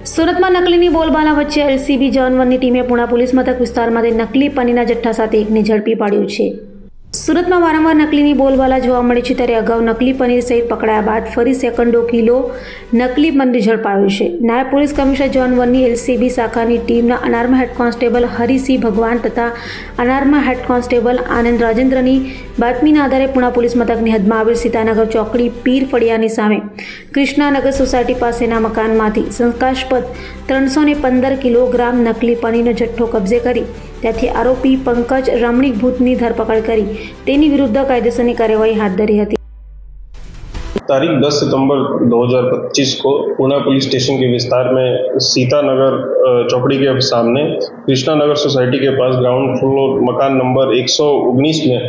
સુરતમાં નકલીની બોલબાલા વચ્ચે એલસીબી જવાન વનની ટીમે પુણા પોલીસ મથક વિસ્તારમાંથી નકલી પનીના જથ્થા સાથે એકને ઝડપી પાડ્યું છે. સુરતમાં વારંવાર નકલીની બોલબાલા જોવા મળે છે ત્યારે અગાઉ નકલી પનીર સહિત પકડાયા બાદ ફરી સેકન્ડો કિલો નકલી પનીર ઝડપાયું છે. નાયબ પોલીસ કમિશનર જોન વનની એલસીબી શાખાની ટીમના અનારમા હેડ કોન્સ્ટેબલ હરિસિંહ ભગવાન તથા અનારમા હેડ કોન્સ્ટેબલ આનંદ રાજેન્દ્રની બાતમીના આધારે પુણા પોલીસ મથકની હદમાં આવેલ સીતાનગર ચોકડી પીર ફળિયાની સામે કૃષ્ણાનગર સોસાયટી પાસેના મકાનમાંથી શંકાસ્પદ ત્રણસો પંદર કિલોગ્રામ નકલી પનીરનો જથ્થો કબજે કરી ત્યાંથી આરોપી પંકજ રમણીક ભૂતની ધરપકડ કરી તેની વિરુદ્ધ કાયદેસરની કાર્યવાહી હાથ ધરી હતી तारीख 10 सितंबर 2025 को पूना पुलिस स्टेशन के विस्तार में सीतानगर अ, चौकड़ी के सामने कृष्णा नगर सोसाइटी के पास ग्राउंड फ्लोर मकान नंबर 119 में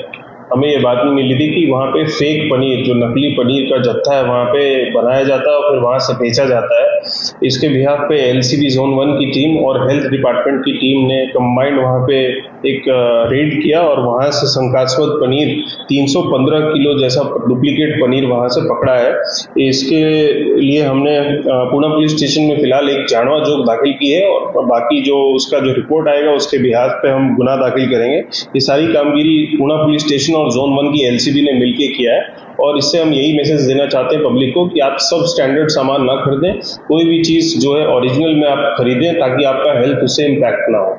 हमें ये बात नहीं मिली थी कि वहाँ पे फेक पनीर, जो नकली पनीर का जत्था है, वहाँ पे बनाया जाता है और फिर वहाँ से बेचा जाता है। इसके बिहार पे एलसीबी जोन वन की टीम और हेल्थ डिपार्टमेंट की टीम ने कंबाइंड वहाँ पे एक रेड किया और वहाँ से शंकास्पद पनीर 315 किलो जैसा डुप्लीकेट पनीर वहाँ से पकड़ा है। इसके लिए हमने पूना पुलिस स्टेशन में फ़िलहाल एक जानवा जोग दाखिल की है और बाकी जो उसका जो रिपोर्ट आएगा, उसके बिहार पे हम गुना दाखिल करेंगे। ये सारी कामगिरी पूना पुलिस स्टेशन और जोन वन की एलसीबी ने मिलकर किया है। और इससे हम यही मैसेज देना चाहते हैं पब्लिक को कि आप सब स्टैंडर्ड सामान ना खरीदें। कोई भी चीज़ जो है ओरिजिनल में आप खरीदें ताकि आपका हेल्थ उससे इम्पैक्ट ना हो।